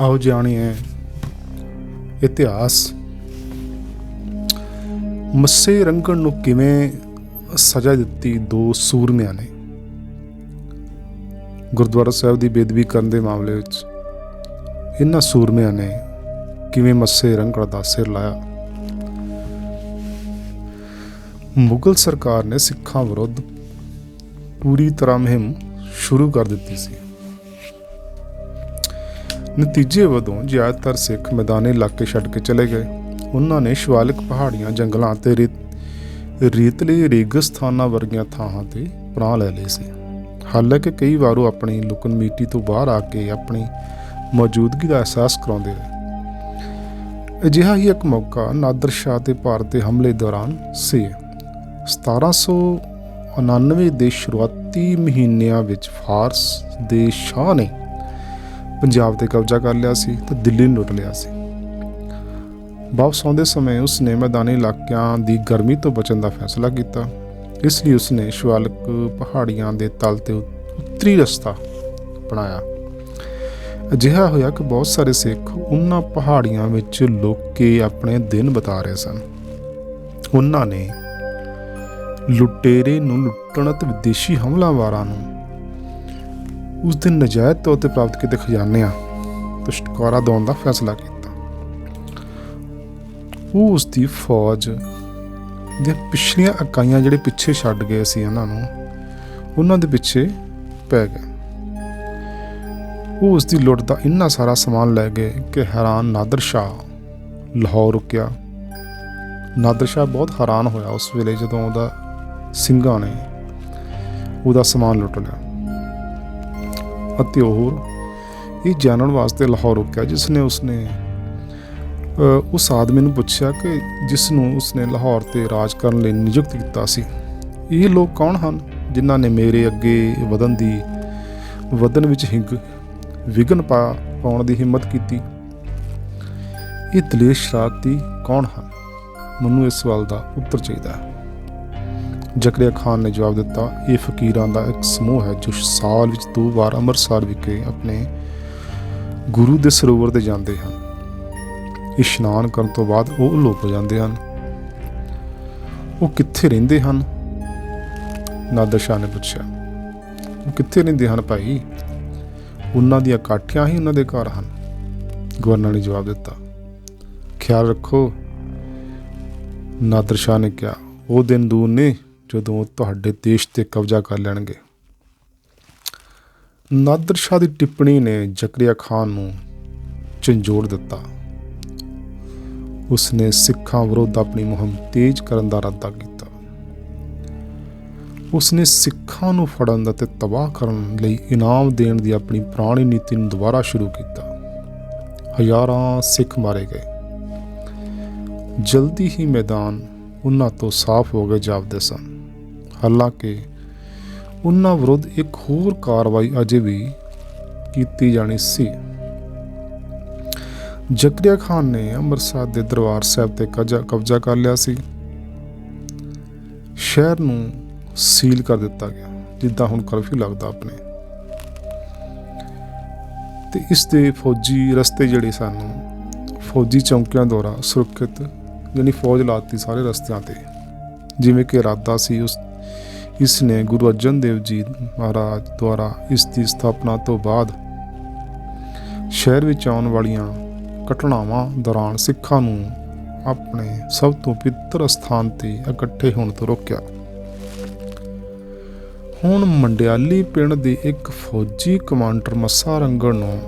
ਆਓ ਜਾਣੀਏ ਇਤਿਹਾਸ। ਮੱਸੇ ਰੰਗਣ ਨੂੰ ਕਿਵੇਂ ਸਜ਼ਾ ਦਿੱਤੀ ਦੋ ਸੂਰਮਿਆਂ ਨੇ? ਗੁਰਦੁਆਰਾ ਸਾਹਿਬ ਦੀ ਬੇਦਬੀ ਕਰਨ ਦੇ ਮਾਮਲੇ ਵਿੱਚ ਇਹਨਾਂ ਸੂਰਮਿਆਂ ਨੇ ਕਿਵੇਂ ਮੱਸੇ ਰੰਗੜ ਦਾ ਸਿਰ ਲਾਇਆ? ਮੁਗਲ ਸਰਕਾਰ ਨੇ ਸਿੱਖਾਂ ਵਿਰੁੱਧ ਪੂਰੀ ਤਰ੍ਹਾਂ ਮੁਹਿੰਮ ਸ਼ੁਰੂ ਕਰ ਦਿੱਤੀ ਸੀ। ਨਤੀਜੇ ਵਜੋਂ ਜ਼ਿਆਦਾਤਰ ਸਿੱਖ ਮੈਦਾਨੀ ਇਲਾਕੇ ਛੱਡ ਕੇ ਚਲੇ ਗਏ। ਉਹਨਾਂ ਨੇ ਸ਼ਿਵਾਲਿਕ ਪਹਾੜੀਆਂ, ਜੰਗਲਾਂ ਅਤੇ ਰੇਤ ਰੇਤਲੇ ਰੇਗਿਸਤਾਨਾਂ ਵਰਗੀਆਂ ਥਾਵਾਂ ਤੇ ਪ੍ਰਾਣ ਲੈ ਲਈ ਸੀ। ਹਾਲਾਂਕਿ ਕਈ ਵਾਰ ਉਹ ਆਪਣੀ ਲੁਕਣ ਮੀਟੀ ਤੋਂ ਬਾਹਰ ਆ ਕੇ ਆਪਣੀ ਮੌਜੂਦਗੀ ਦਾ ਅਹਿਸਾਸ ਕਰਾਉਂਦੇ ਰਹੇ। ਅਜਿਹਾ ਹੀ ਇੱਕ ਮੌਕਾ ਨਾਦਰ ਸ਼ਾਹ ਤੇ ਭਾਰਤ ਦੇ ਹਮਲੇ ਦੌਰਾਨ ਸੀ। 1799 ਦੇ ਸ਼ੁਰੂਆਤੀ ਮਹੀਨਿਆਂ ਵਿੱਚ ਫਾਰਸ ਦੇ ਸ਼ਾਹ ਨੇ ਪੰਜਾਬ ਤੇ ਕਬਜ਼ਾ ਕਰ ਲਿਆ ਸੀ ਤੇ ਦਿੱਲੀ ਨੂੰ ਲੁੱਟ ਲਿਆ ਸੀ। ਵਾਪਸ ਆਉਂਦੇ ਸਮੇਂ ਉਸ ਨੇ ਮੈਦਾਨੀ ਇਲਾਕਿਆਂ ਦੀ ਗਰਮੀ ਤੋਂ ਬਚਣ ਦਾ ਫੈਸਲਾ ਕੀਤਾ। ਇਸ ਲਈ ਉਸ ਨੇ ਸ਼ਿਵਾਲਿਕ ਪਹਾੜੀਆਂ ਦੇ ਤਲ ਤੇ ਉੱਤਰੀ ਰਸਤਾ ਬਣਾਇਆ ਅਜਿਹਾ ਹੋਇਆ ਕਿ ਬਹੁਤ ਸਾਰੇ ਸਿੱਖ ਉਹਨਾਂ ਪਹਾੜੀਆਂ ਵਿੱਚ ਲੁਕ ਕੇ ਆਪਣੇ ਦਿਨ ਬਿਤਾ ਰਹੇ ਸਨ। ਉਹਨਾਂ ਨੇ ਲੁਟੇਰੇ ਨੂੰ ਲੁੱਟਣ ਅਤੇ ਵਿਦੇਸ਼ੀ ਹਮਲਾਵਾਰਾਂ ਨੂੰ ਉਸ ਦਿਨ ਨਜਾਇਜ਼ ਤੌਰ ਤੇ ਪ੍ਰਾਪਤ ਕੀਤੇ ਖਜ਼ਾਨਿਆਂ ਤੋਂ ਛੁਟਕਾਰਾ ਦਿਵਾਉਣ ਦਾ ਫੈਸਲਾ ਕੀਤਾ। ਉਹ ਉਸ ਦੀ ਫੌਜ ਦੀਆਂ ਪਿਛਲੀਆਂ ਇਕਾਈਆਂ ਜਿਹੜੇ ਪਿੱਛੇ ਛੱਡ ਗਏ ਸੀ ਉਹਨਾਂ ਨੂੰ, ਉਹਨਾਂ ਦੇ ਪਿੱਛੇ ਪੈ ਗਏ। ਉਹ ਉਸ ਦੀ ਲੁੱਟ ਦਾ ਇੰਨਾ ਸਾਰਾ ਸਮਾਨ ਲੈ ਗਏ ਕਿ ਹੈਰਾਨ ਨਾਦਰ ਸ਼ਾਹ ਲਾਹੌਰ ਰੁਕਿਆ। ਨਾਦਰ ਸ਼ਾਹ ਬਹੁਤ ਹੈਰਾਨ ਹੋਇਆ ਉਸ ਵੇਲੇ ਜਦੋਂ ਉਹਦਾ ਸਿੰਘਾਂ ਨੇ ਉਹਦਾ ਸਮਾਨ ਲੁੱਟ ਲਿਆ। ਅਤੇ ਉਹ ਇਹ ਜਾਣਨ ਵਾਸਤੇ ਲਾਹੌਰ ਰੁਕਿਆ ਜਿਸ ਨੇ ਉਸਨੇ ਉਸ ਆਦਮੀ ਨੂੰ ਪੁੱਛਿਆ ਕਿ ਜਿਸ ਨੂੰ ਉਸਨੇ ਲਾਹੌਰ ਤੇ ਰਾਜ ਕਰਨ ਲਈ ਨਿਯੁਕਤ ਕੀਤਾ ਸੀ। ਇਹ ਲੋਕ ਕੌਣ ਹਨ ਜਿਨ੍ਹਾਂ ਨੇ ਮੇਰੇ ਅੱਗੇ ਵਧਣ ਦੀ, ਵਧਣ ਵਿੱਚ ਹਿੰਗ ਵਿਗਨ ਪਾ, ਪਾਉਣ ਦੀ ਹਿੰਮਤ ਕੀਤੀ? ਇਹ ਦਲੇਰ ਸ਼ਰਾਰਤੀ ਕੌਣ ਹਨ? ਮੈਨੂੰ ਇਸ ਸਵਾਲ ਦਾ ਉੱਤਰ ਚਾਹੀਦਾ ਹੈ। ਜ਼ਕਰੀਆ ਖਾਨ ਨੇ ਜਵਾਬ ਦਿੱਤਾ, ਇਹ ਫਕੀਰਾਂ ਦਾ ਇੱਕ ਸਮੂਹ ਹੈ ਜੋ ਸਾਲ ਵਿੱਚ ਦੋ ਵਾਰ ਅੰਮ੍ਰਿਤਸਰ ਵਿਖੇ ਆਪਣੇ ਗੁਰੂ ਦੇ ਸਰੋਵਰ ਤੇ ਜਾਂਦੇ ਹਨ। ਇਸ਼ਨਾਨ ਕਰਨ ਤੋਂ ਬਾਅਦ ਉਹ ਲੋਪ ਹੋ ਜਾਂਦੇ ਹਨ। ਉਹ ਕਿੱਥੇ ਰਹਿੰਦੇ ਹਨ? ਨਾਦਰ ਸ਼ਾਹ ਨੇ ਪੁੱਛਿਆ। ਉਹ ਕਿੱਥੇ ਰਹਿੰਦੇ ਹਨ ਭਾਈ? ਉਹਨਾਂ ਦੀਆਂ ਕਾਠੀਆਂ ਹੀ ਉਹਨਾਂ ਦੇ ਘਰ ਹਨ। ਗਵਰਨਰ ਨੇ ਜਵਾਬ ਦਿੱਤਾ। ਖਿਆਲ ਰੱਖੋ, ਨਾਦਰ ਸ਼ਾਹ ਨੇ ਕਿਹਾ, ਉਹ ਦਿਨ ਦੂਰ ਨੇ ਜਦੋਂ ਤੁਹਾਡੇ ਦੇਸ਼ ਤੇ ਕਬਜ਼ਾ ਕਰ ਲੈਣਗੇ। ਨਾਦਰ ਸ਼ਾਹ ਦੀ ਟਿੱਪਣੀ ਨੇ ਜ਼ਕਰੀਆ ਖਾਨ ਨੂੰ ਝੰਜੋੜ ਦਿੱਤਾ। ਉਸਨੇ ਸਿੱਖਾਂ ਵਿਰੁੱਧ ਆਪਣੀ ਮੁਹਿੰਮ ਤੇਜ਼ ਕਰਨ ਦਾ ਇਰਾਦਾ ਕੀਤਾ। ਉਸਨੇ ਸਿੱਖਾਂ ਨੂੰ ਫੜਨ ਅਤੇ ਤਬਾਹ ਕਰਨ ਲਈ ਇਨਾਮ ਦੇਣ ਦੀ ਆਪਣੀ ਪੁਰਾਣੀ ਨੀਤੀ ਨੂੰ ਦੁਬਾਰਾ ਸ਼ੁਰੂ ਕੀਤਾ। ਹਜ਼ਾਰਾਂ ਸਿੱਖ ਮਾਰੇ ਗਏ। ਜਲਦੀ ਹੀ ਮੈਦਾਨ ਉਹਨਾਂ ਤੋਂ ਸਾਫ਼ ਹੋ ਗਏ ਜਾਪਦੇ ਸਨ। ਹਾਲਾਂਕਿ ਉਹਨਾਂ ਵਿਰੁੱਧ ਇੱਕ ਹੋਰ ਕਾਰਵਾਈ ਅਜੇ ਵੀ ਕੀਤੀ ਜਾਣੀ ਸੀ। ਜ਼ਕਰੀਆ ਖਾਨ ਨੇ ਅੰਮ੍ਰਿਤਸਰ ਦੇ ਦਰਬਾਰ ਸਾਹਿਬ ਤੇ ਕਬਜ਼ਾ ਕਬਜ਼ਾ ਕਰ ਲਿਆ ਸੀ। ਸ਼ਹਿਰ ਨੂੰ ਸੀਲ ਕਰ ਦਿੱਤਾ ਗਿਆ, ਜਿੱਦਾਂ ਹੁਣ ਕਰਫਿਊ ਲੱਗਦਾ ਆਪਣੇ। ਤੇ ਇਸ ਦੇ ਫੌਜੀ ਰਸਤੇ ਜਿਹੜੇ ਸਾਨੂੰ, ਫੌਜੀ ਚੌਂਕਿਆਂ ਦੁਆਰਾ ਸੁਰੱਖਿਅਤ, ਯਾਨੀ ਫੌਜ ਲਾਤੀ ਸਾਰੇ ਰਸਤਿਆਂ ਤੇ। ਜਿਵੇਂ ਕਿ ਇਰਾਦਾ ਸੀ, ਉਸ ਇਸ ਨੇ ਗੁਰੂ ਅਰਜਨ ਦੇਵ ਜੀ ਮਹਾਰਾਜ ਦੁਆਰਾ ਇਸ ਦੀ ਸਥਾਪਨਾ ਤੋਂ ਬਾਅਦ ਸ਼ਹਿਰ ਵਿੱਚ ਆਉਣ ਵਾਲੀਆਂ ਘਟਨਾਵਾਂ ਦੌਰਾਨ ਸਿੱਖਾਂ ਨੂੰ ਆਪਣੇ ਸਭ ਤੋਂ ਪਵਿੱਤਰ ਸਥਾਨ ਤੇ ਇਕੱਠੇ ਹੋਣ ਤੋਂ ਰੋਕਿਆ। ਹੁਣ ਮੰਡਿਆਲੀ ਪਿੰਡ ਦੇ ਇੱਕ ਫੌਜੀ ਕਮਾਂਡਰ ਮੱਸਾ ਰੰਗੜ ਨੂੰ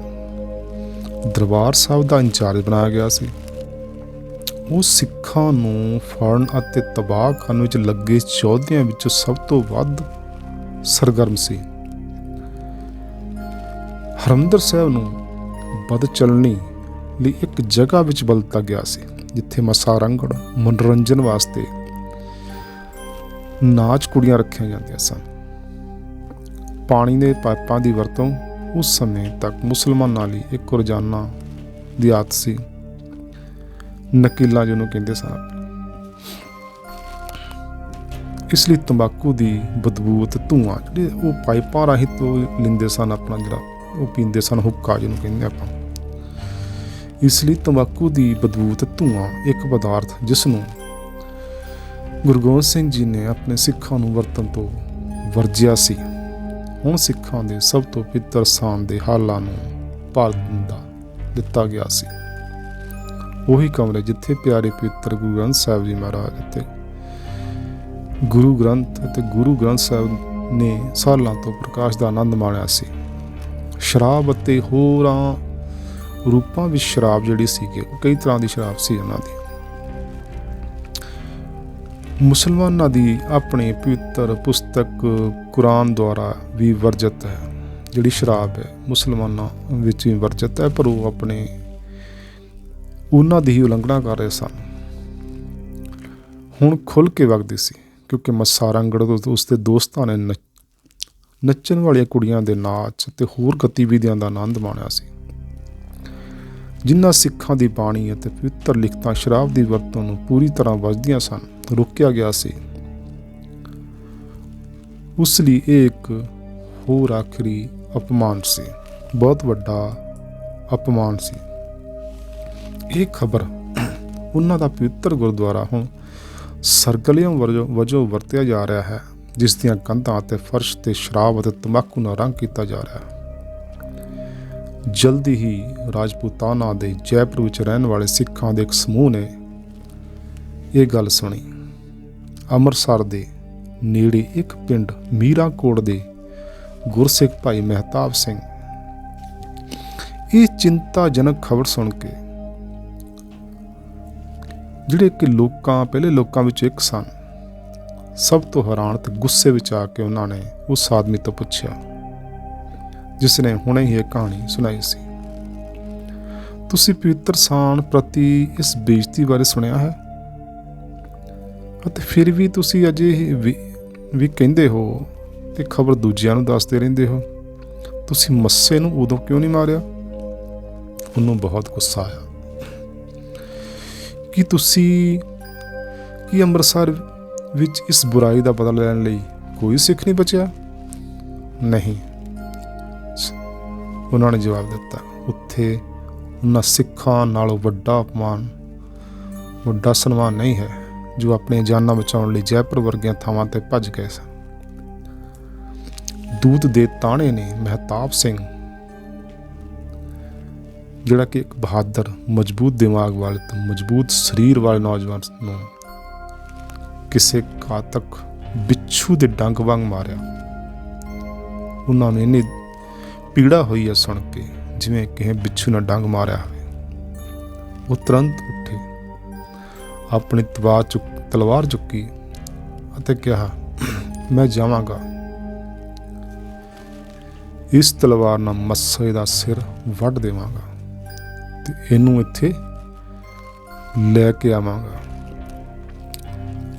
ਦਰਬਾਰ ਸਾਹਿਬ ਦਾ ਇੰਚਾਰਜ ਬਣਾਇਆ ਗਿਆ ਸੀ। ਉਹ ਸਿੱਖਾਂ ਨੂੰ ਫੜਨ ਅਤੇ ਤਬਾਹ ਕਰਨ ਵਿੱਚ ਲੱਗੇ ਚੌਧਿਆਂ ਵਿੱਚੋਂ ਸਭ ਤੋਂ ਵੱਧ ਸਰਗਰਮ ਸੀ। ਹਰਿਮੰਦਰ ਸਾਹਿਬ ਨੂੰ ਬਦ ਚਲਣੀ ਲਈ ਇੱਕ ਜਗ੍ਹਾ ਵਿੱਚ ਬਲਤਾ ਗਿਆ ਸੀ, ਜਿੱਥੇ ਮਸਾ ਮਨੋਰੰਜਨ ਵਾਸਤੇ ਨਾਚ ਕੁੜੀਆਂ ਰੱਖੀਆਂ ਜਾਂਦੀਆਂ ਸਨ। ਪਾਣੀ ਦੇ ਪਾਈਪਾਂ ਦੀ ਵਰਤੋਂ ਉਸ ਸਮੇਂ ਤੱਕ ਮੁਸਲਮਾਨਾਂ ਲਈ ਇੱਕ ਰੋਜ਼ਾਨਾ ਦੀ ਆਦਤ ਸੀ। ਨਕੀਲਾ ਜਿਹਨੂੰ ਕਹਿੰਦੇ ਸਨ ਇਸ ਲਈ ਤੰਬਾਕੂ ਦੀ ਬਦਬੂ ਤੇ ਧੂਆਂ, ਜਿਹੜੇ ਉਹ ਪਾਈਪਾਂ ਰਾਹੀਂ ਤੋਂ ਲੈਂਦੇ ਸਨ ਆਪਣਾ ਜਿਹੜਾ ਉਹ ਪੀਂਦੇ ਸਨ, ਹੁੱਕਾ ਜਿਹਨੂੰ ਕਹਿੰਦੇ ਆਪਾਂ। ਇਸ ਲਈ ਤੰਬਾਕੂ ਦੀ ਬਦਬੂ ਤੇ ਧੂਆਂ ਇੱਕ ਪਦਾਰਥ ਜਿਸ ਨੂੰ ਗੁਰੂ ਗੋਬਿੰਦ ਸਿੰਘ ਜੀ ਨੇ ਆਪਣੇ ਸਿੱਖਾਂ ਨੂੰ ਵਰਤਣ ਤੋਂ ਵਰਜਿਆ ਸੀ। ਹੁਣ ਸਿੱਖਾਂ ਦੇ ਸਭ ਤੋਂ ਪਿੱਤਰ ਸਾਨ ਦੇ ਹਾਲਾਂ ਨੂੰ ਭਾਰਤ ਦਾ ਦਿੱਤਾ ਗਿਆ ਸੀ। ਉਹੀ ਕਮਰੇ ਜਿੱਥੇ ਪਿਆਰੇ ਪਵਿੱਤਰ ਗੁਰੂ ਗ੍ਰੰਥ ਸਾਹਿਬ ਜੀ ਮਹਾਰਾਜ ਅਤੇ ਗੁਰੂ ਗ੍ਰੰਥ ਅਤੇ ਗੁਰੂ ਗ੍ਰੰਥ ਸਾਹਿਬ ਨੇ ਸਾਲਾਂ ਤੋਂ ਪ੍ਰਕਾਸ਼ ਦਾ ਆਨੰਦ ਮਾਣਿਆ ਸੀ। ਸ਼ਰਾਬ ਅਤੇ ਹੋਰਾਂ ਰੂਪਾਂ ਵਿੱਚ ਸ਼ਰਾਬ ਜਿਹੜੀ ਸੀਗੀ, ਉਹ ਕਈ ਤਰ੍ਹਾਂ ਦੀ ਸ਼ਰਾਬ ਸੀ ਉਹਨਾਂ ਦੀ। ਮੁਸਲਮਾਨਾਂ ਦੀ ਆਪਣੇ ਪਵਿੱਤਰ ਪੁਸਤਕ ਕੁਰਾਨ ਦੁਆਰਾ ਵੀ ਵਰਜਿਤ ਹੈ, ਜਿਹੜੀ ਸ਼ਰਾਬ ਹੈ, ਮੁਸਲਮਾਨਾਂ ਵਿੱਚ ਵੀ ਵਰਜਿਤ ਹੈ, ਪਰ ਉਹ ਆਪਣੇ ਉਹਨਾਂ ਦੀ ਹੀ ਉਲੰਘਣਾ ਕਰ ਰਹੇ ਸਨ। ਹੁਣ ਖੁੱਲ ਕੇ ਵਗਦੀ ਸੀ, ਕਿਉਂਕਿ ਮੱਸਾ ਰੰਗੜ ਤੋਂ ਉਸਦੇ ਦੋਸਤਾਂ ਨੇ ਨੱਚ- ਨੱਚਣ ਵਾਲੀਆਂ ਕੁੜੀਆਂ ਦੇ ਨਾਚ ਤੇ ਹੋਰ ਗਤੀਵਿਧੀਆਂ ਦਾ ਆਨੰਦ ਮਾਣਿਆ ਸੀ। ਜਿਨ੍ਹਾਂ ਸਿੱਖਾਂ ਦੀ ਬਾਣੀ ਅਤੇ ਪਵਿੱਤਰ ਲਿਖਤਾਂ ਸ਼ਰਾਬ ਦੀ ਵਰਤੋਂ ਨੂੰ ਪੂਰੀ ਤਰ੍ਹਾਂ ਵਜਦੀਆਂ ਸਨ, ਰੋਕਿਆ ਗਿਆ ਸੀ। ਉਸ ਲਈ ਇਹ ਇੱਕ ਹੋਰ ਆਖਰੀ ਅਪਮਾਨ ਸੀ, ਬਹੁਤ ਵੱਡਾ ਅਪਮਾਨ ਸੀ। ਇਹ ਖਬਰ ਉਹਨਾਂ ਦਾ ਪਵਿੱਤਰ ਗੁਰਦੁਆਰਾ ਹੁਣ ਸਰਗਲਿਅਮ ਵਜੋਂ ਵਜੋਂ ਵਰਤਿਆ ਜਾ ਰਿਹਾ ਹੈ, ਜਿਸ ਦੀਆਂ ਕੰਧਾਂ ਅਤੇ ਫਰਸ਼ ਤੇ ਸ਼ਰਾਬ ਅਤੇ ਤੰਬਾਕੂ ਨਾਲ ਰੰਗ ਕੀਤਾ ਜਾ ਰਿਹਾ ਹੈ। ਜਲਦੀ ਹੀ ਰਾਜਪੂਤਾਨਾ ਦੇ ਜੈਪੁਰ ਵਿੱਚ ਰਹਿਣ ਵਾਲੇ ਸਿੱਖਾਂ ਦੇ ਇੱਕ ਸਮੂਹ ਨੇ ਇਹ ਗੱਲ ਸੁਣੀ। ਅੰਮ੍ਰਿਤਸਰ ਦੇ ਨੇੜੇ ਇੱਕ ਪਿੰਡ ਮੀਰਾਕੋਟ ਦੇ ਗੁਰਸਿੱਖ ਭਾਈ ਮਹਿਤਾਬ ਸਿੰਘ। ਇਹ ਚਿੰਤਾਜਨਕ ਖਬਰ ਸੁਣ ਕੇ ਜਿਹੜੇ ਕਿ ਲੋਕਾਂ, ਪਹਿਲੇ ਲੋਕਾਂ ਵਿੱਚ ਇੱਕ ਸਨ। ਸਭ ਤੋਂ ਹੈਰਾਨ ਤੇ ਗੁੱਸੇ ਵਿੱਚ ਆ ਕੇ ਉਹਨਾਂ ਨੇ ਉਸ ਆਦਮੀ ਤੋਂ ਪੁੱਛਿਆ, ਜਿਸ ਨੇ ਹੁਣੇ ਹੀ ਇਹ ਕਹਾਣੀ ਸੁਣਾਈ ਸੀ। ਤੁਸੀਂ ਪਵਿੱਤਰ ਸਾਨ ਪ੍ਰਤੀ ਇਸ ਬੇਇੱਜ਼ਤੀ ਬਾਰੇ ਸੁਣਿਆ ਹੈ? ਅਤੇ ਫਿਰ ਵੀ ਤੁਸੀਂ ਅਜੇ ਵੀ ਵੀ ਕਹਿੰਦੇ ਹੋ ਤੇ ਖਬਰ ਦੂਜਿਆਂ ਨੂੰ ਦੱਸਦੇ ਰਹਿੰਦੇ ਹੋ? ਤੁਸੀਂ ਮੱਸੇ ਨੂੰ ਉਦੋਂ ਕਿਉਂ ਨਹੀਂ ਮਾਰਿਆ? ਉਹਨੂੰ ਬਹੁਤ ਗੁੱਸਾ ਆਇਆ। ਕੀ ਤੁਸੀਂ ਕੀ ਅੰਮ੍ਰਿਤਸਰ ਵਿੱਚ ਇਸ ਬੁਰਾਈ ਦਾ ਪਤਾ ਲੈਣ ਲਈ ਕੋਈ ਸਿੱਖ ਨਹੀਂ ਬਚਿਆ? ਨਹੀਂ। ਉਹਨਾਂ ਨੇ ਜਵਾਬ ਦਿੱਤਾ, ਉੱਥੇ ਉਹਨਾਂ ਸਿੱਖਾਂ ਨਾਲੋਂ ਵੱਡਾ ਅਪਮਾਨ, ਵੱਡਾ ਸਨਮਾਨ ਨਹੀਂ ਹੈ, ਜੋ ਆਪਣੀਆਂ ਜਾਨਾਂ ਬਚਾਉਣ ਲਈ ਜੈਪੁਰ ਵਰਗੀਆਂ ਥਾਵਾਂ ਤੇ ਭੱਜ ਗਏ ਸਨ। ਦੂਤ ਦੇ ਤਾਣੇ ਨੇ ਮਹਿਤਾਬ ਸਿੰਘ ਜਿਹੜਾ ਕਿ ਇੱਕ ਬਹਾਦਰ, ਮਜ਼ਬੂਤ ਦਿਮਾਗ ਵਾਲੇ ਤੇ ਮਜ਼ਬੂਤ ਸਰੀਰ ਵਾਲੇ ਨੌਜਵਾਨ ਨੂੰ ਕਿਸੇ ਘਾਤਕ ਬਿੱਛੂ ਦੇ ਡੰਗ ਵਾਂਗ ਮਾਰਿਆ। ਉਹਨਾਂ ਨੇ ਇੰਨੀ ਪੀੜਾ ਹੋਈ ਹੈ ਸੁਣ ਕੇ, ਜਿਵੇਂ ਕਿਸੇ ਬਿੱਛੂ ਨਾਲ ਡੰਗ ਮਾਰਿਆ ਹੋਵੇ। ਉਹ ਤੁਰੰਤ ਉੱਠੇ, ਆਪਣੀ ਤਲਵਾਰ ਚੁੱਕ, ਤਲਵਾਰ ਚੁੱਕੀ ਅਤੇ ਕਿਹਾ, ਮੈਂ ਜਾਵਾਂਗਾ। ਇਸ ਤਲਵਾਰ ਨਾਲ ਮੱਸੇ ਦਾ ਸਿਰ ਵੱਢ ਦੇਵਾਂਗਾ। ਤੇ ਇਹਨੂੰ ਇੱਥੇ ਲੈ ਕੇ ਆਵਾਂਗਾ।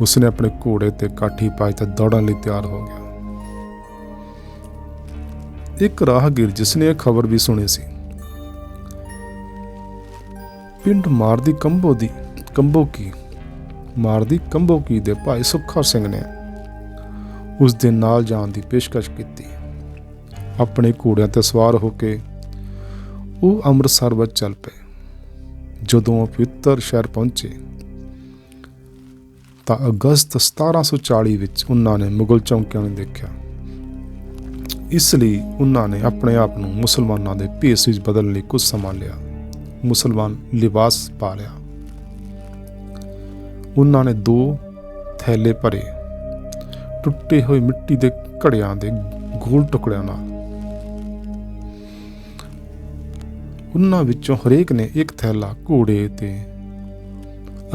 ਉਸਨੇ ਆਪਣੇ ਘੋੜੇ ਤੇ ਕਾਠੀ ਪਾਈ ਤੇ ਦੌੜਨ ਲਈ ਤਿਆਰ ਹੋ ਗਿਆ। ਇੱਕ ਰਾਹਗੀਰ ਜਿਸਨੇ ਇਹ ਖਬਰ ਵੀ ਸੁਣੀ ਸੀ, ਪਿੰਡ ਮਾਰਦੀ ਕੰਬੋ ਦੀ ਕੰਬੋ ਕੀ, ਮਾਰਦੀ ਕੰਬੋ ਕੀ ਦੇ ਭਾਈ ਸੁੱਖਾ ਸਿੰਘ ਨੇ ਉਸ ਦੇ ਨਾਲ ਜਾਣ ਦੀ ਪੇਸ਼ਕਸ਼ ਕੀਤੀ। ਆਪਣੇ ਘੋੜਿਆਂ ਤੇ ਸਵਾਰ ਹੋ ਕੇ ਉਹ ਅੰਮ੍ਰਿਤਸਰ ਵੱਲ ਚੱਲ ਪਏ। ਜਦੋਂ ਪਵਿੱਤਰ ਸ਼ਹਿਰ ਪਹੁੰਚੇ, ਤਾਂ ਅਗਸਤ 1740 ਵਿੱਚ ਉਹਨਾਂ ਨੇ ਮੁਗਲ ਚੌਂਕਿਆਂ ਨੂੰ ਦੇਖਿਆ। ਇਸ ਲਈ ਉਹਨਾਂ ਨੇ ਆਪਣੇ ਆਪ ਨੂੰ ਮੁਸਲਮਾਨਾਂ ਦੇ ਭੇਸ ਵਿੱਚ ਬਦਲਣ ਲਈ ਕੁਝ ਸਮਾਂ ਲਿਆ। ਮੁਸਲਮਾਨ ਲਿਬਾਸ ਪਾ ਲਿਆ। ਉਹਨਾਂ ਨੇ ਦੋ ਥੈਲੇ ਭਰੇ। ਟੁੱਟੇ ਹੋਏ ਮਿੱਟੀ ਦੇ ਘੜਿਆਂ ਦੇ ਗੋਲ ਟੁਕੜਿਆਂ ਨਾਲ ਉਹਨਾਂ ਵਿੱਚੋਂ ਹਰੇਕ ਨੇ ਇੱਕ ਥੈਲਾ ਘੋੜੇ ਤੇ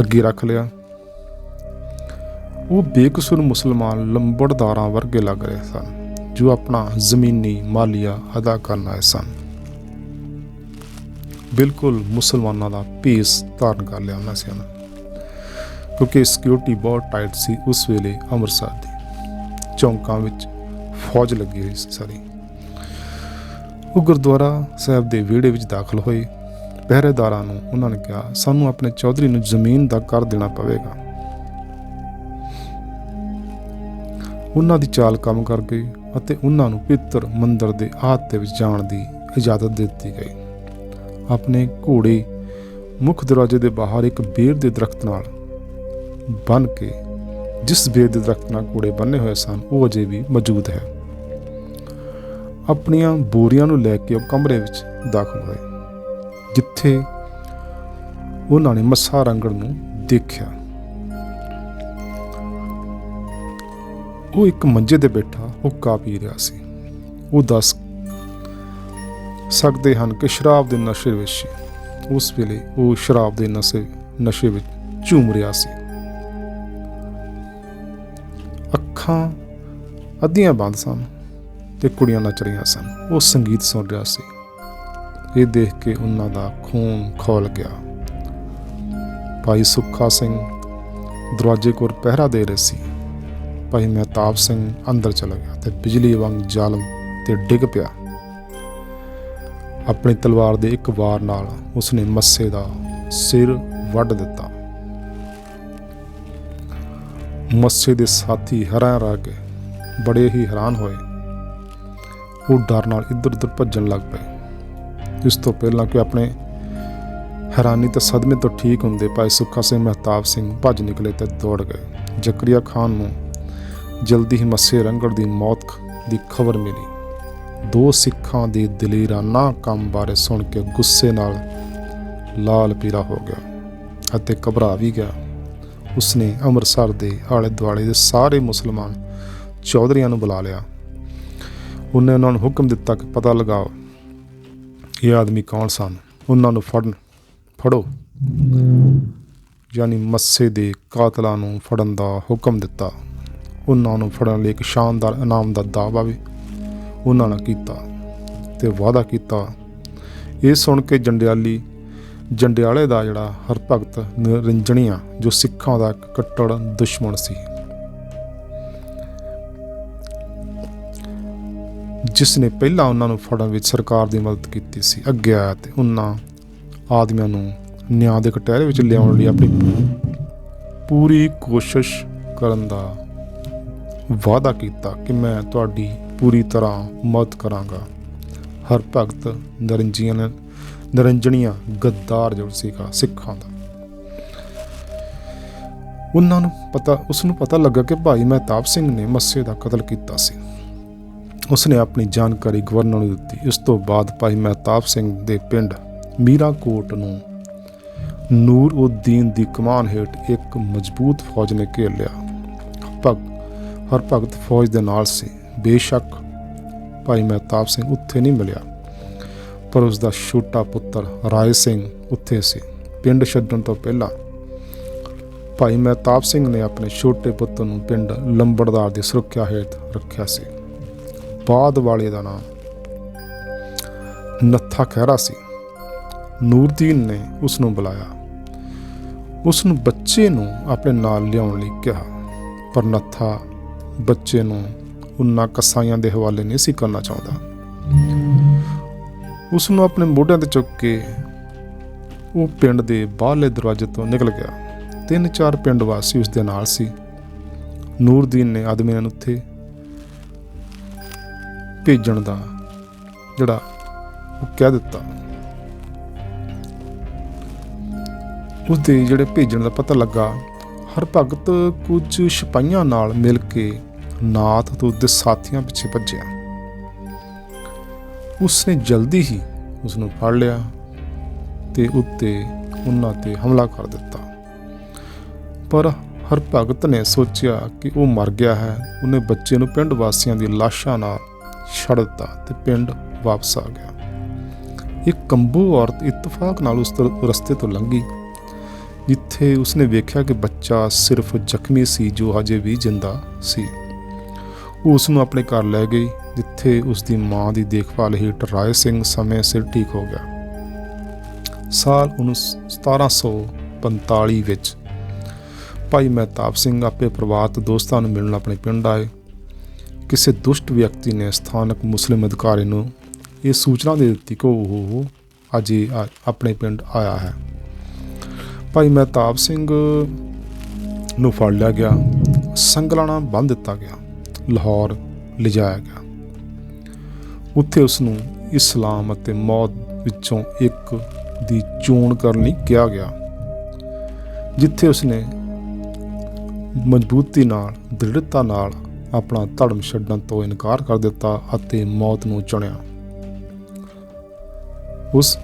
ਅੱਗੇ ਰੱਖ ਲਿਆ। ਉਹ ਬੇਕਸੂਰ ਮੁਸਲਮਾਨ ਲੰਬੜਦਾਰਾਂ ਵਰਗੇ ਲੱਗ ਰਹੇ ਸਨ, ਜੋ ਆਪਣਾ ਜ਼ਮੀਨੀ ਮਾਲੀਆ ਅਦਾ ਕਰਨ ਆਏ ਸਨ। ਬਿਲਕੁਲ ਮੁਸਲਮਾਨਾਂ ਦਾ ਭੇਸ ਧਾਰਨ ਕਰ ਲਿਆ ਉਹਨਾਂ ਸੀ ਕਿਉਂਕਿ ਸਿਕਿਉਰਿਟੀ ਬਹੁਤ ਟਾਈਟ ਸੀ ਉਸ ਵੇਲੇ ਅੰਮ੍ਰਿਤਸਰ ਦੀ। ਚੌਂਕਾਂ ਵਿੱਚ ਫੌਜ ਲੱਗੀ ਹੋਈ ਸੀ ਸਾਰੀ। ਉਹ ਗੁਰਦੁਆਰਾ ਸਾਹਿਬ ਦੇ ਵਿਹੜੇ ਵਿੱਚ ਦਾਖਲ ਹੋਏ। ਪਹਿਰੇਦਾਰਾਂ ਨੂੰ ਉਹਨਾਂ ਨੇ ਕਿਹਾ, ਸਾਨੂੰ ਆਪਣੇ ਚੌਧਰੀ ਨੂੰ ਜ਼ਮੀਨ ਦਾ ਕਰ ਦੇਣਾ ਪਵੇਗਾ। ਉਹਨਾਂ ਦੀ ਚਾਲ ਕੰਮ ਕਰ ਗਈ ਅਤੇ ਉਹਨਾਂ ਨੂੰ ਪਿੱਤਰ ਮੰਦਰ ਦੇ ਆਹਤ ਦੇ ਵਿੱਚ ਜਾਣ ਦੀ ਇਜਾਜ਼ਤ ਦਿੱਤੀ ਗਈ। ਆਪਣੇ ਘੋੜੇ ਮੁੱਖ ਦਰਵਾਜ਼ੇ ਦੇ ਬਾਹਰ ਇੱਕ ਬੇਰ ਦੇ ਦਰਖਤ ਨਾਲ ਬੰਨ ਕੇ, ਜਿਸ ਬੇਰ ਦੇ ਦਰਖਤ ਨਾਲ ਘੋੜੇ ਬੰਨੇ ਹੋਏ ਸਨ, ਉਹ ਅਜੇ ਵੀ ਮੌਜੂਦ ਹੈ। ਆਪਣੀਆਂ ਬੋਰੀਆਂ ਨੂੰ ਲੈ ਕੇ ਉਹ ਕਮਰੇ ਵਿੱਚ ਦਾਖਲ ਹੋਏ, ਜਿੱਥੇ ਉਹਨਾਂ ਨੇ ਮੱਸਾ ਰੰਗੜ ਨੂੰ ਦੇਖਿਆ। ਉਹ ਇੱਕ ਮੰਜੇ ਤੇ ਬੈਠਾ ਹੁੱਕਾ ਪੀ ਰਿਹਾ ਸੀ। ਉਹ ਦੱਸ ਸਕਦੇ ਹਨ ਕਿ ਸ਼ਰਾਬ ਦੇ ਨਸ਼ੇ ਵਿੱਚ ਸੀ। ਉਸ ਵੇਲੇ ਉਹ ਸ਼ਰਾਬ ਦੇ ਨਸ਼ੇ ਨਸ਼ੇ ਵਿੱਚ ਝੂਮ ਰਿਹਾ ਸੀ। ਅੱਖਾਂ ਅੱਧੀਆਂ ਬੰਦ ਸਨ। ਤੇ ਕੁੜੀਆਂ ਨੱਚ ਰਹੀਆਂ ਸਨ। ਉਹ ਸੰਗੀਤ ਸੁਣ ਰਿਹਾ ਸੀ। ਇਹ ਦੇਖ ਕੇ ਉਹਨਾਂ ਦਾ ਖੂਨ ਖੋਲ ਗਿਆ। ਭਾਈ ਸੁੱਖਾ ਸਿੰਘ ਦਰਵਾਜ਼ੇ ਕੋਲ ਪਹਿਰਾ ਦੇ ਰਹੇ ਸੀ। ਭਾਈ ਮਹਿਤਾਬ ਸਿੰਘ ਅੰਦਰ ਚਲਾ ਗਿਆ ਤੇ ਬਿਜਲੀ ਵਾਂਗ ਜ਼ਾਲਮ ਤੇ ਡਿੱਗ ਪਿਆ। ਆਪਣੀ ਤਲਵਾਰ ਦੇ ਇੱਕ ਵਾਰ ਨਾਲ ਉਸਨੇ ਮੱਸੇ ਦਾ ਸਿਰ ਵੱਢ ਦਿੱਤਾ। ਮੱਸੇ ਦੇ ਸਾਥੀ ਹੈਰਾਨ ਰਹਿ ਗਏ ਬੜੇ ਹੀ ਹੈਰਾਨ ਹੋਏ। ਉਹ ਡਰ ਨਾਲ ਇੱਧਰ ਉੱਧਰ ਭੱਜਣ ਲੱਗ ਪਏ। ਇਸ ਤੋਂ ਪਹਿਲਾਂ ਕਿ ਆਪਣੇ ਹੈਰਾਨੀ ਤੇ ਸਦਮੇ ਤੋਂ ਠੀਕ ਹੁੰਦੇ ਭਾਈ ਸੁੱਖਾ ਸਿੰਘ ਮਹਿਤਾਬ ਸਿੰਘ ਭੱਜ ਨਿਕਲੇ ਤੇ ਦੌੜ ਗਏ। ਜ਼ਕਰੀਆ ਖਾਨ ਨੂੰ ਜਲਦੀ ਹੀ ਮੱਸੇ ਰੰਗੜ ਦੀ ਮੌਤ ਦੀ ਖਬਰ ਮਿਲੀ। ਦੋ ਸਿੱਖਾਂ ਦੇ ਦਲੇਰਾਨਾ ਕੰਮ ਬਾਰੇ ਸੁਣ ਕੇ ਗੁੱਸੇ ਨਾਲ ਲਾਲ ਪੀਲਾ ਹੋ ਗਿਆ ਅਤੇ ਘਬਰਾ ਵੀ ਗਿਆ। ਉਸਨੇ ਅੰਮ੍ਰਿਤਸਰ ਦੇ ਆਲੇ ਦੁਆਲੇ ਦੇ ਸਾਰੇ ਮੁਸਲਮਾਨ ਚੌਧਰੀਆਂ ਨੂੰ ਬੁਲਾ ਲਿਆ। ਉਹਨੇ ਉਹਨਾਂ ਨੂੰ ਹੁਕਮ ਦਿੱਤਾ ਕਿ ਪਤਾ ਲਗਾਓ ਇਹ ਆਦਮੀ ਕੌਣ ਸਨ? ਉਹਨਾਂ ਨੂੰ ਫੜਨ, ਫੜੋ। ਯਾਨੀ ਮੱਸੇ ਦੇ ਕਾਤਲਾਂ ਨੂੰ ਫੜਨ ਦਾ ਹੁਕਮ ਦਿੱਤਾ। ਉਹਨਾਂ ਨੂੰ ਫੜਨ ਲਈ ਇੱਕ ਸ਼ਾਨਦਾਰ ਇਨਾਮ ਦਾ ਦਾਅਵਾ ਵੀ ਉਹਨਾਂ ਨੇ ਕੀਤਾ ਤੇ ਵਾਅਦਾ ਕੀਤਾ। ਇਹ ਸੁਣ ਕੇ ਜੰਡਿਆਲੀ, ਜੰਡਿਆਲੇ ਦਾ ਜਿਹੜਾ ਹਰ ਹਰਭਗਤ ਨਿਰੰਜਣੀਆਂ, ਜੋ ਸਿੱਖਾਂ ਦਾ ਕੱਟੜ ਦੁਸ਼ਮਣ ਸੀ ਜਿਸ ਨੇ ਪਹਿਲਾਂ ਉਹਨਾਂ ਨੂੰ ਫੜਨ ਵਿੱਚ ਸਰਕਾਰ ਦੀ ਮਦਦ ਕੀਤੀ ਸੀ, ਅੱਗੇ ਆਇਆ ਤੇ ਉਹਨਾਂ ਆਦਮੀਆਂ ਨੂੰ ਨਿਆਂ ਦੇ ਕਟਹਿਰੇ ਵਿੱਚ ਲਿਆਉਣ ਲਈ ਆਪਣੀ ਪੂਰੀ ਕੋਸ਼ਿਸ਼ ਕਰਨ ਦਾ ਵਾਅਦਾ ਕੀਤਾ ਕਿ ਮੈਂ ਤੁਹਾਡੀ ਪੂਰੀ ਤਰ੍ਹਾਂ ਮਦਦ ਕਰਾਂਗਾ। ਹਰ ਭਗਤ ਨਰਿੰਜੀਆਂ ਨੇ ਨਰਿੰਜਣੀਆਂ ਗੱਦਾਰ ਜੋ ਸੀਗਾ, ਸਿੱਖਾਂ ਦਾ। ਉਹਨਾਂ ਨੂੰ ਪਤਾ ਉਸ ਨੂੰ ਪਤਾ ਲੱਗਾ ਕਿ ਭਾਈ ਮਹਿਤਾਬ ਸਿੰਘ ਨੇ ਮੱਸੇ ਦਾ ਕਤਲ ਕੀਤਾ ਸੀ। ਉਸਨੇ ਆਪਣੀ ਜਾਣਕਾਰੀ ਗਵਰਨਰ ਨੂੰ ਦਿੱਤੀ। ਇਸ ਤੋਂ ਬਾਅਦ ਭਾਈ ਮਹਿਤਾਬ ਸਿੰਘ ਦੇ ਪਿੰਡ ਮੀਰਾਕੋਟ ਨੂੰ ਨੂਰ ਉਦੀਨ ਦੀ ਕਮਾਨ ਹੇਠ ਇੱਕ ਮਜ਼ਬੂਤ ਫੌਜ ਨੇ ਘੇਰ ਲਿਆ। ਭਗ ਹਰ ਭਗਤ ਫੌਜ ਦੇ ਨਾਲ ਸੀ। ਬੇਸ਼ੱਕ ਭਾਈ ਮਹਿਤਾਬ ਸਿੰਘ ਉੱਥੇ ਨਹੀਂ ਮਿਲਿਆ, ਪਰ ਉਸ ਦਾ ਛੋਟਾ ਪੁੱਤਰ ਰਾਏ ਸਿੰਘ ਉੱਥੇ ਸੀ। ਪਿੰਡ ਛੱਡਣ ਤੋਂ ਪਹਿਲਾਂ ਭਾਈ ਮਹਿਤਾਬ ਸਿੰਘ ਨੇ ਆਪਣੇ ਛੋਟੇ ਪੁੱਤਰ ਨੂੰ ਪਿੰਡ ਲੰਬੜਦਾਰ ਦੀ ਸੁਰੱਖਿਆ ਹੇਠ ਰੱਖਿਆ ਸੀ। ਬਾਦ ਵਾਲੇ ਦਾ ਨਾਮ ਨੱਥਾ ਖਹਿਰਾ ਸੀ। ਨੂਰਦੀਨ ਨੇ ਉਸ ਨੂੰ ਬੁਲਾਇਆ। ਉਸ ਨੂੰ ਬੱਚੇ ਨੂੰ ਆਪਣੇ ਨਾਲ ਲਿਆਉਣ ਲਈ ਕਿਹਾ, ਪਰ ਨੱਥਾ ਬੱਚੇ ਨੂੰ ਉਹਨਾਂ ਕਸਾਈਆਂ ਦੇ ਹਵਾਲੇ ਨਹੀਂ ਸੀ ਕਰਨਾ ਚਾਹੁੰਦਾ। ਉਸ ਨੂੰ ਆਪਣੇ ਮੋਢਿਆਂ ਤੇ ਚੁੱਕ ਕੇ ਉਹ ਪਿੰਡ ਦੇ ਬਾਹਰਲੇ ਦਰਵਾਜ਼ੇ ਤੋਂ ਨਿਕਲ ਗਿਆ। ਤਿੰਨ ਚਾਰ ਪਿੰਡ ਵਾਸੀ ਉਸ ਦੇ ਨਾਲ ਸੀ। ਨੂਰਦੀਨ ਨੇ ਆਦਮੀਆਂ ਨੂੰ ਉੱਥੇ ਭੇਜਣ ਦਾ ਜਿਹੜਾ ਉਹ ਕਹਿ ਦਿੱਤਾ। ਉਸ ਦੇ ਜਿਹੜੇ ਭੇਜਣ ਦਾ ਪਤਾ ਲੱਗਾ, ਹਰ ਭਗਤ ਕੁਝ ਸਿਪਾਹੀਆਂ ਨਾਲ ਮਿਲ ਕੇ ਨਾਥ ਤੋਂ ਦੇ ਸਾਥੀਆਂ ਪਿੱਛੇ ਭੱਜਿਆ। ਉਸਨੇ ਜਲਦੀ ਹੀ ਉਸ ਨੂੰ ਫੜ ਲਿਆ ਤੇ ਉੱਤੇ ਉਹਨਾਂ ਤੇ ਹਮਲਾ ਕਰ ਦਿੱਤਾ। ਪਰ ਹਰ ਭਗਤ ਨੇ ਸੋਚਿਆ ਕਿ ਉਹ ਮਰ ਗਿਆ ਹੈ। ਉਹਨੇ ਬੱਚੇ ਨੂੰ ਪਿੰਡ ਵਾਸੀਆਂ ਦੀ ਲਾਸ਼ਾਂ ਨਾਲ ਛੱਡ ਦਿੱਤਾ ਤੇ ਪਿੰਡ ਵਾਪਸ ਆ ਗਿਆ। ਇੱਕ ਕੰਬੂ ਔਰਤ ਇਤਫਾਕ ਨਾਲ ਉਸ ਰਸਤੇ ਤੋਂ ਲੰਘੀ, ਜਿੱਥੇ ਉਸਨੇ ਵੇਖਿਆ ਕਿ ਬੱਚਾ ਸਿਰਫ ਜ਼ਖਮੀ ਸੀ ਜੋ ਹਜੇ ਵੀ ਜਿੰਦਾ ਸੀ। ਉਹ ਉਸ ਨੂੰ ਆਪਣੇ ਘਰ ਲੈ ਗਈ, ਜਿੱਥੇ ਉਸ ਦੀ ਮਾਂ ਦੀ ਦੇਖਭਾਲ ਹੇਠ ਰਾਏ ਸਿੰਘ ਸਮੇਂ ਸਿਰ ਠੀਕ ਹੋ ਗਿਆ। ਸਾਲ 1745 ਵਿੱਚ ਭਾਈ ਮਹਿਤਾਬ ਸਿੰਘ ਆਪੇ ਪ੍ਰਵਾਤ ਦੋਸਤਾਂ ਨੂੰ ਮਿਲਣ ਆਪਣੇ ਪਿੰਡ ਆਏ। ਕਿਸੇ ਦੁਸ਼ਟ ਵਿਅਕਤੀ ਨੇ ਸਥਾਨਕ ਮੁਸਲਿਮ ਅਧਿਕਾਰੀ ਨੂੰ ਇਹ ਸੂਚਨਾ ਦੇ ਦਿੱਤੀ ਕਿ ਉਹ ਅੱਜ ਆਪਣੇ ਪਿੰਡ ਆਇਆ ਹੈ। ਭਾਈ ਮਹਿਤਾਬ ਸਿੰਘ ਨੂੰ ਫੜ ਲਿਆ ਗਿਆ, ਸੰਗਲਾਣਾ ਬੰਨ ਦਿੱਤਾ ਗਿਆ, ਲਾਹੌਰ ਲਿਜਾਇਆ ਗਿਆ। ਉੱਥੇ ਉਸ ਨੂੰ ਇਸਲਾਮ ਅਤੇ ਮੌਤ ਵਿੱਚੋਂ ਇੱਕ ਦੀ ਚੋਣ ਕਰਨ ਲਈ ਕਿਹਾ ਗਿਆ, ਜਿੱਥੇ ਉਸਨੇ ਮਜ਼ਬੂਤੀ ਨਾਲ ਦ੍ਰਿੜਤਾ ਨਾਲ ਆਪਣਾ ਧਰਮ ਛੱਡਣ ਤੋਂ ਇਨਕਾਰ ਕਰ ਦਿੱਤਾ ਅਤੇ ਮੌਤ ਨੂੰ ਚੁਣਿਆ। ਉਸ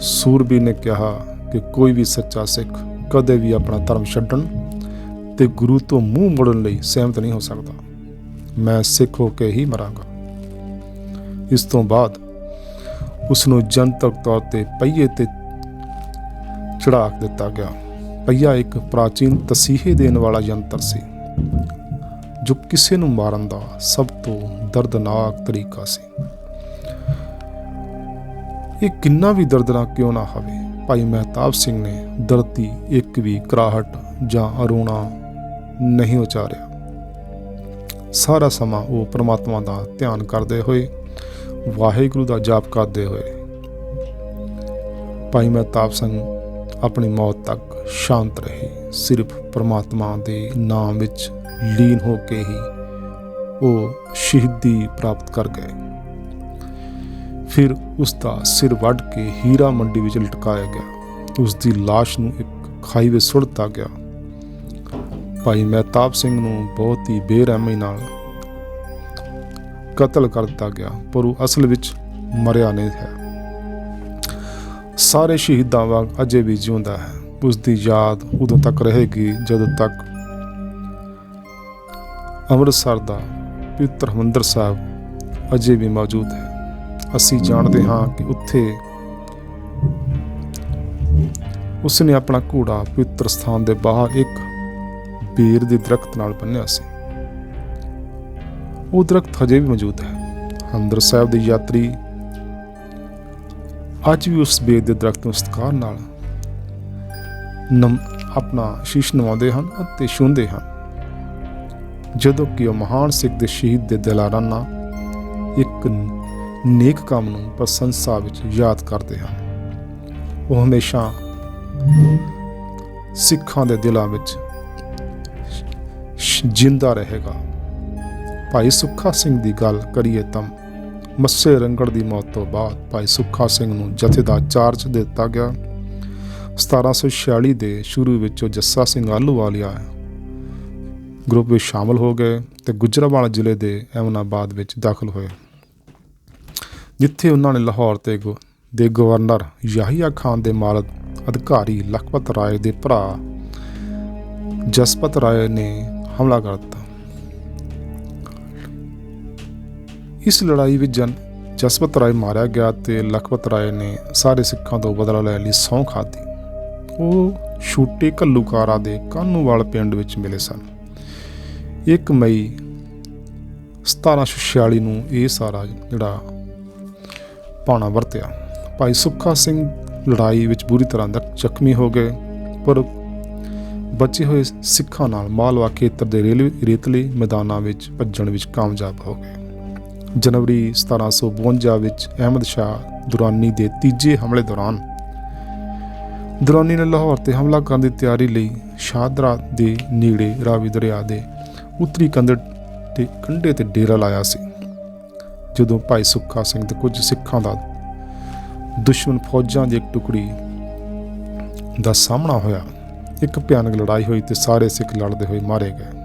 ਸੂਰਬੀ ਨੇ ਕਿਹਾ ਕਿ ਕੋਈ ਵੀ ਸੱਚਾ ਸਿੱਖ ਕਦੇ ਵੀ ਆਪਣਾ ਧਰਮ ਛੱਡਣ ਤੇ ਗੁਰੂ ਤੋਂ ਮੂੰਹ ਮੋੜਨ ਲਈ ਸਹਿਮਤ ਨਹੀਂ ਹੋ ਸਕਦਾ। ਮੈਂ ਸਿੱਖ ਹੋ ਕੇ ਹੀ ਮਰਾਂਗਾ। ਇਸ ਤੋਂ ਬਾਅਦ ਉਸ ਨੂੰ ਜਨਤਕ ਤੌਰ ਤੇ ਪਹੀਏ ਤੇ ਚੜ੍ਹਾ ਦਿੱਤਾ ਗਿਆ। ਪਹੀਆ ਇੱਕ ਪ੍ਰਾਚੀਨ ਤਸੀਹੇ ਦੇਣ ਵਾਲਾ ਯੰਤਰ ਸੀ। ਜੋ ਕਿਸੇ ਨੂੰ ਮਾਰਨ ਦਾ ਸਭ ਤੋਂ ਦਰਦਨਾਕ ਤਰੀਕਾ ਸੀ। ਇਹ ਕਿੰਨਾ ਵੀ ਦਰਦਨਾਕ ਕਿਉਂ ਨਾ ਹੋਵੇ, ਭਾਈ ਮਹਿਤਾਬ ਸਿੰਘ ਨੇ ਦਰਦੀ ਇੱਕ ਵੀ ਕਰਾਹਟ ਜਾਂ ਅਰੋਣਾ ਨਹੀਂ ਉਚਾਰਿਆ। ਸਾਰਾ ਸਮਾਂ ਉਹ ਪ੍ਰਮਾਤਮਾ ਦਾ ਧਿਆਨ ਕਰਦੇ ਹੋਏ, ਵਾਹਿਗੁਰੂ ਦਾ ਜਾਪ ਕਰਦੇ ਹੋਏ। ਭਾਈ ਮਹਿਤਾਬ ਸਿੰਘ ਆਪਣੀ ਮੌਤ ਤੱਕ ਸ਼ਾਂਤ ਰਹੇ। ਸਿਰਫ ਪ੍ਰਮਾਤਮਾ ਦੇ ਨਾਮ ਵਿੱਚ ਲੀਨ ਹੋ ਕੇ ਹੀ ਉਹ ਸ਼ਹੀਦੀ ਪ੍ਰਾਪਤ ਕਰ ਗਏ। ਫਿਰ ਉਸ ਦਾ ਸਿਰ ਵੱਢ ਕੇ ਹੀਰਾ ਮੰਡੀ ਵਿੱਚ ਲਟਕਾਇਆ ਗਿਆ। ਉਸ ਦੀ লাশ ਨੂੰ ਇੱਕ ਖਾਈ ਵਿੱਚ ਸੁੱਟ ਦਿੱਤਾ ਗਿਆ। ਭਾਈ ਮਹਿਤਾਬ ਸਿੰਘ ਨੂੰ ਬਹੁਤ ਹੀ ਬੇਰਹਿਮੀ ਨਾਲ ਕਤਲ ਕਰ ਦਿੱਤਾ ਗਿਆ, ਪਰ ਉਹ ਅਸਲ ਵਿੱਚ ਮਰਿਆ ਨਹੀਂ ਹੈ। ਸਾਰੇ ਸ਼ਹੀਦਾਂ ਵਾਂਗ ਅਜੇ ਵੀ ਜਿਉਂਦਾ ਹੈ। ਉਸ ਦੀ ਯਾਦ ਉਦੋਂ ਤੱਕ ਰਹੇਗੀ ਜਦੋਂ ਤੱਕ ਅੰਮ੍ਰਿਤਸਰ ਦਾ ਪਵਿੱਤਰ ਹਰਿਮੰਦਰ ਸਾਹਿਬ ਅਜੇ ਵੀ ਮੌਜੂਦ ਹੈ। ਅਸੀਂ ਜਾਣਦੇ ਹਾਂ ਕਿ ਉੱਥੇ ਉਸ ਨੇ ਆਪਣਾ ਘੋੜਾ ਪਵਿੱਤਰ ਸਥਾਨ ਦੇ ਬਾਹਰ ਇੱਕ ਬੀਰ ਦੇ ਦਰਖਤ ਨਾਲ ਬੰਨਿਆ ਸੀ। ਉਹ ਦਰਖਤ ਹਜੇ ਵੀ ਮੌਜੂਦ ਹੈ। ਹਰਿਮੰਦਰ ਸਾਹਿਬ ਦੇ ਯਾਤਰੀ ਅੱਜ ਵੀ ਉਸ ਬੇਰ ਦੇ ਦਰਖਤ ਨੂੰ ਸਤਿਕਾਰ ਨਾਲ ਨਮ ਆਪਣਾ ਸ਼ੀਸ਼ ਨਵਾਉਂਦੇ ਹਨ ਅਤੇ ਛੂੰਹਦੇ ਹਨ। ਜਦੋਂ ਕਿ ਉਹ ਮਹਾਨ ਸਿੱਖ ਦੇ ਸ਼ਹੀਦ ਦੇ ਦਿਲਾਰਾਨਾ ਇੱਕ ਨੇਕ ਕੰਮ ਨੂੰ ਪ੍ਰਸ਼ੰਸਾ ਵਿੱਚ ਯਾਦ ਕਰਦੇ ਹਨ। ਉਹ ਹਮੇਸ਼ਾ ਸਿੱਖਾਂ ਦੇ ਦਿਲਾਂ ਵਿੱਚ ਜਿੰਦਾ ਰਹੇਗਾ। ਭਾਈ ਸੁੱਖਾ ਸਿੰਘ ਦੀ ਗੱਲ ਕਰੀਏ ਤਾਂ ਮੱਸੇ ਰੰਗੜ ਦੀ ਮੌਤ ਤੋਂ ਬਾਅਦ ਭਾਈ ਸੁੱਖਾ ਸਿੰਘ ਨੂੰ ਜਥੇ ਦਾ ਚਾਰਜ ਦਿੱਤਾ ਗਿਆ। 1746 ਦੇ ਸ਼ੁਰੂ ਵਿੱਚ ਉਹ ਜੱਸਾ ਸਿੰਘ ਆਲੂਵਾਲੀਆ ਗਰੁੱਪ ਵਿੱਚ ਸ਼ਾਮਲ ਹੋ ਗਏ ਤੇ ਗੁਜਰਾਂਵਾਲਾ ਜ਼ਿਲ੍ਹੇ ਦੇ ਐਮਨਾਬਾਦ ਵਿੱਚ ਦਾਖਲ ਹੋਏ। ਜਿੱਥੇ ਉਹਨਾਂ ਨੇ ਲਾਹੌਰ ਤੇ ਗੁ- ਦੇ ਗਵਰਨਰ ਯਾਹੀਆ ਖਾਨ ਦੇ ਮਾਲਕ ਅਧਿਕਾਰੀ ਲਖਪਤ ਰਾਏ ਦੇ ਭਰਾ ਜਸਪਤ ਰਾਏ ਨੇ ਹਮਲਾ ਕਰ ਦਿੱਤਾ। ਇਸ ਲੜਾਈ ਵਿੱਚ ਜਨ, ਜਸਪਤ ਰਾਏ ਮਾਰਿਆ ਗਿਆ ਤੇ ਲਖਪਤ ਰਾਏ ਨੇ ਸਾਰੇ ਸਿੱਖਾਂ ਤੋਂ ਬਦਲਾ ਲੈਣ ਲਈ ਸਹੁੰ ਖਾਧੀ। ਉਹ ਛੋਟੇ ਘੱਲੂਕਾਰਾ ਦੇ ਕਾਨੂੰਵਾਲ ਪਿੰਡ ਵਿੱਚ ਮਿਲੇ ਸਨ। 1 ਮਈ 1746 ਨੂੰ ਇਹ ਸਾਰਾ ਜਿਹੜਾ ਪਾਣਾ ਵਰਤਿਆ। ਭਾਈ ਸੁੱਖਾ ਸਿੰਘ ਲੜਾਈ ਵਿੱਚ ਬੁਰੀ ਤਰ੍ਹਾਂ ਦਾ, ਜ਼ਖਮੀ ਹੋ ਗਏ, ਪਰ ਬਚੇ ਹੋਏ ਸਿੱਖਾਂ ਨਾਲ ਮਾਲਵਾ ਖੇਤਰ ਦੇ ਰੇਲਵੇ ਰੇਤਲੇ ਮੈਦਾਨਾਂ ਵਿੱਚ ਭੱਜਣ ਵਿੱਚ ਕਾਮਯਾਬ ਹੋ ਗਏ। ਜਨਵਰੀ 1752 ਵਿੱਚ ਅਹਿਮਦ ਸ਼ਾਹ ਦੁਰਾਨੀ ਦੇ ਤੀਜੇ ਹਮਲੇ ਦੌਰਾਨ ਦੁਰਾਨੀ ਨੇ ਲਾਹੌਰ ਤੇ ਹਮਲਾ ਕਰਨ ਦੀ ਤਿਆਰੀ ਲਈ ਸ਼ਾਹਦਰਾ ਦੇ ਨੇੜੇ ਰਾਵੀ ਦਰਿਆ ਦੇ ਉੱਤਰੀ ਕੰਧ ਤੇ ਕੰਢੇ ਤੇ ਡੇਰਾ ਲਾਇਆ ਸੀ। ਜਦੋਂ ਭਾਈ ਸੁੱਖਾ ਸਿੰਘ ਤੇ ਕੁਝ ਸਿੱਖਾਂ ਦਾ ਦੁਸ਼ਮਣ ਫੌਜਾਂ ਦੀ ਇੱਕ ਟੁਕੜੀ ਦਾ ਸਾਹਮਣਾ ਹੋਇਆ, ਇੱਕ ਭਿਆਨਕ ਲੜਾਈ ਹੋਈ ਤੇ ਸਾਰੇ ਸਿੱਖ ਲੜਦੇ ਹੋਏ ਮਾਰੇ ਗਏ।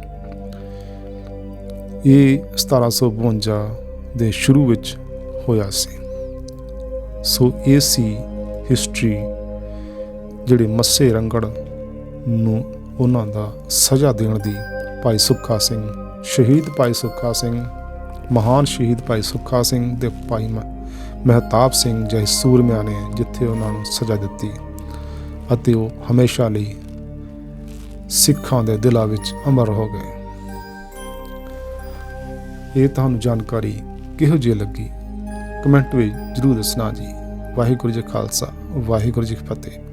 ਇਹ 1752 ਦੇ ਸ਼ੁਰੂ ਵਿੱਚ ਹੋਇਆ ਸੀ। ਸੋ ਇਹ ਸੀ ਹਿਸਟਰੀ ਜਿਹੜੇ ਮੱਸੇ ਰੰਗੜ ਨੂੰ ਉਹਨਾਂ ਦਾ ਸਜ਼ਾ ਦੇਣ ਦੀ ਭਾਈ ਸੁੱਖਾ ਸਿੰਘ, ਸ਼ਹੀਦ ਭਾਈ ਸੁੱਖਾ ਸਿੰਘ, ਮਹਾਨ ਸ਼ਹੀਦ ਭਾਈ ਸੁੱਖਾ ਸਿੰਘ ਦੇ ਭਾਈ ਮ- ਮਹਿਤਾਬ ਸਿੰਘ ਜਿਹੇ ਸੂਰਮਿਆਂ ਨੇ ਜਿੱਥੇ ਉਹਨਾਂ ਨੂੰ ਸਜ਼ਾ ਦਿੱਤੀ ਅਤੇ ਉਹ ਹਮੇਸ਼ਾ ਲਈ ਸਿੱਖਾਂ ਦੇ ਦਿਲਾਂ ਵਿੱਚ ਅਮਰ ਹੋ ਗਏ। ਇਹ ਤੁਹਾਨੂੰ ਜਾਣਕਾਰੀ ਕਿਹੋ ਜਿਹੀ ਲੱਗੀ? ਕਮੈਂਟ ਵਿੱਚ ਜਰੂਰ ਦੱਸਣਾ ਜੀ। ਵਾਹਿਗੁਰੂ ਜੀ ਖਾਲਸਾ, ਵਾਹਿਗੁਰੂ ਜੀ ਕੀ ਫਤਿਹ।